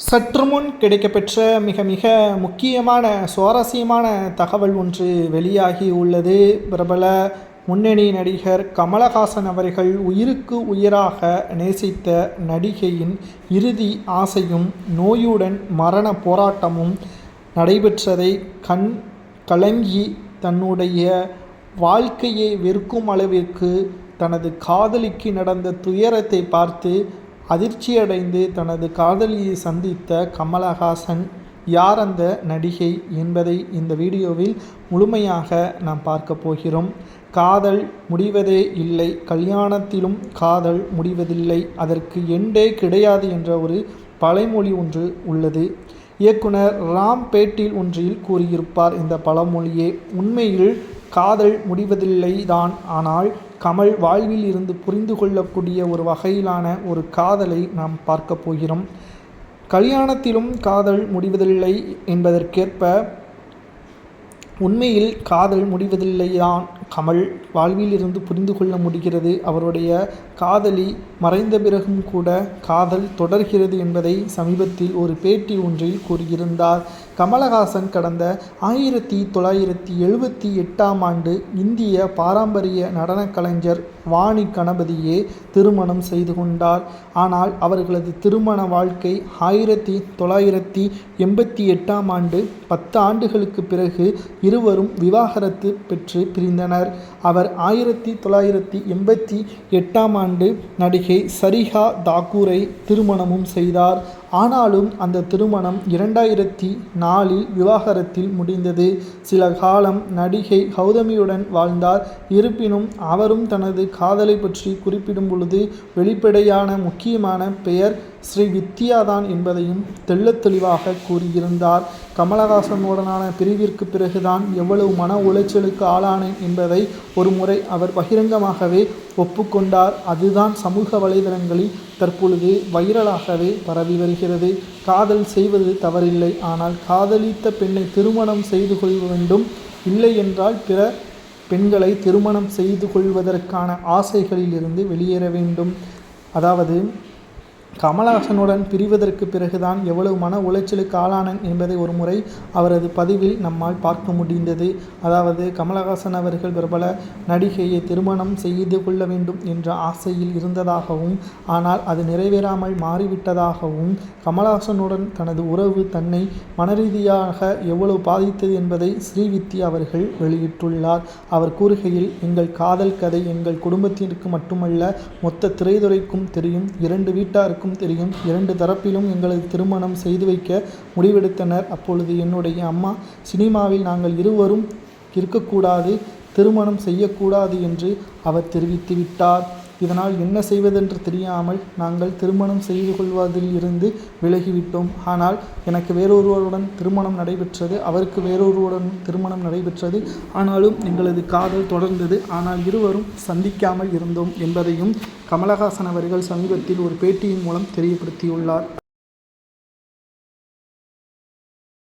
சற்று முன் கிடைக்கப்பெற்ற மிக மிக முக்கியமான சுவாரஸ்யமான தகவல் ஒன்று வெளியாகி உள்ளது. பிரபல முன்னணி நடிகர் கமலஹாசன் அவர்கள் உயிருக்கு உயிராக நேசித்த நடிகையின் இறுதி ஆசையும் நோயுடன் மரண போராட்டமும் நடைபெற்றதை கண் கலங்கி தன்னுடைய வாழ்க்கையை வெறுக்கும் அளவிற்கு தனது காதலிக்கு நடந்த துயரத்தை பார்த்து அதிர்ச்சியடைந்து தனது காதலியை சந்தித்த கமலஹாசன் யார் அந்த நடிகை என்பதை இந்த வீடியோவில் முழுமையாக நாம் பார்க்க போகிறோம். காதல் முடிவதே இல்லை. கல்யாணத்திலும் காதல் முடிவதில்லை. அதற்கு எண்டே கிடையாது என்ற ஒரு பழமொழி ஒன்று உள்ளது. இயக்குனர் ராம் பேட்டில் ஒன்றில் கூறியிருப்பார் இந்த பழமொழியே. உண்மையில் காதல் முடிவதில்லை தான் ஆனால் கமல் வாழ்வில் இருந்து புரிந்து கொள்ளக்கூடிய ஒரு வகையிலான ஒரு காதலை நாம் பார்க்க போகிறோம். கல்யாணத்திலும் காதல் முடிவதில்லை என்பதற்கேற்ப உண்மையில் காதல் முடிவதில்லைதான் கமல். வாழ்விலிருந்து புரிந்து கொள்ள முடிகிறது. அவருடைய காதலி மறைந்த பிறகும் கூட காதல் தொடர்கிறது என்பதை சமீபத்தில் ஒரு பேட்டி ஒன்றில் கூறியிருந்தார். கமலஹாசன் கடந்த ஆயிரத்தி தொள்ளாயிரத்தி எழுபத்தி எட்டாம் ஆண்டு இந்திய பாரம்பரிய நடனக் கலைஞர் வாணி கணபதியே திருமணம் செய்து கொண்டார். ஆனால் அவர்களது திருமண வாழ்க்கை ஆயிரத்தி தொள்ளாயிரத்தி எண்பத்தி எட்டாம் ஆண்டு பத்து ஆண்டுகளுக்கு பிறகு இருவரும் விவாகரத்து பெற்று பிரிந்தனர். அவர் ஆயிரத்தி தொள்ளாயிரத்தி எண்பத்தி எட்டாம் ஆண்டு நடிகை சரிகா தாக்கூரை திருமணமும் செய்தார். ஆனாலும் அந்த திருமணம் இரண்டாயிரத்தி நாலில் விவாகரத்தில் முடிந்தது. சில காலம் நடிகை கௌதமியுடன் வாழ்ந்தார். இருப்பினும் அவரும் தனது காதலை பற்றி குறிப்பிடும் பொழுது வெளிப்படையான முக்கியமான பெயர் ஸ்ரீ வித்யாதான் என்பதையும் தெள்ளத் தெளிவாக கூறியிருந்தார். கமலஹாசனுடனான பிரிவிற்கு பிறகுதான் எவ்வளவு மன உளைச்சலுக்கு ஆளானேன் என்பதை ஒரு முறை அவர் பகிரங்கமாகவே ஒப்புக்கொண்டார். அதுதான் சமூக வலைதளங்களில் தற்பொழுது வைரலாகவே பரவி வருகிறது. காதல் செய்வது தவறில்லை. ஆனால் காதலித்த பெண்ணை திருமணம் செய்து கொள்ள வேண்டும். இல்லை என்றால் பிற பெண்களை திருமணம் செய்து கொள்வதற்கான ஆசைகளிலிருந்து வெளியேற வேண்டும். அதாவது கமலஹாசனுடன் பிரிவதற்கு பிறகுதான் எவ்வளவு மன உளைச்சலுக்கு ஆளானன் என்பதை ஒரு முறை அவரது பதிவில் நம்மால் பார்க்க முடிந்தது. அதாவது கமலஹாசன் அவர்கள் பிரபல நடிகையை திருமணம் செய்து கொள்ள வேண்டும் என்ற ஆசையில் இருந்ததாகவும் ஆனால் அது நிறைவேறாமல் மாறிவிட்டதாகவும் கமலஹாசனுடன் தனது உறவு தன்னை மனரீதியாக எவ்வளவு பாதித்தது என்பதை ஸ்ரீவித்யா அவர்கள் வெளியிட்டுள்ளார். அவர் கூறுகையில் எங்கள் காதல் கதை எங்கள் குடும்பத்திற்கு மட்டுமல்ல மொத்த திரைத்துறைக்கும் தெரியும். இரண்டு வீட்டாருக்கு எல்லாருக்கும் தெரியும். இரண்டு தரப்பிலும் எங்களது திருமணம் செய்து வைக்க முடிவெடுத்தனர். அப்பொழுது என்னுடைய அம்மா சினிமாவில் நாங்கள் இருவரும் இருக்கக்கூடாது திருமணம் செய்யக்கூடாது என்று அவர் தெரிவித்து விட்டார். இதனால் என்ன செய்வதென்று தெரியாமல் நாங்கள் திருமணம் செய்து கொள்வதில் இருந்து விலகிவிட்டோம். ஆனால் எனக்கு வேறொருவருடன் திருமணம் நடைபெற்றது. அவருக்கு வேறொருவருடன் திருமணம் நடைபெற்றது. ஆனாலும் எங்களது காதல் தொடர்ந்தது. ஆனால் இருவரும் சந்திக்காமல் இருந்தோம் என்பதையும் கமலஹாசன் அவர்கள் சமீபத்தில் ஒரு பேட்டியின் மூலம் தெரியப்படுத்தியுள்ளார்.